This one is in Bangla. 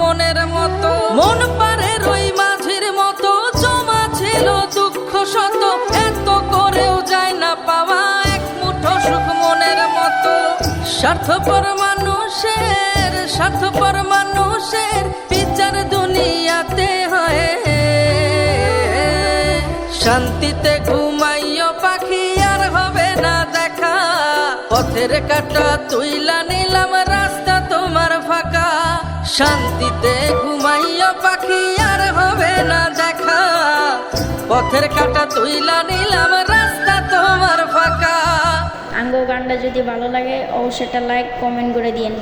মনের মতো। মন পারে রই মাঝির মতো। জমা ছিল দুঃখ শত। এত করেও যায় না পাওয়া এক মুঠো সুখ মনের মতো। স্বার্থপর মানুষের স্বার্থপর মানুষের বিচার দুনিয়াতে হয়। শান্তিতে ঘুমাইও পাখি, আর হবে না দেখা। পথের কাটা তুইলা নিলাম শান্তিতে ঘুমাইয়া পাখি আর হবে না দেখা। পথের কাটা তুইলা নিলাম, রাস্তা তোমার ফাঁকা। আঙ্গ গানটা যদি ভালো লাগে, অবশ্যই একটা লাইক কমেন্ট করে দিন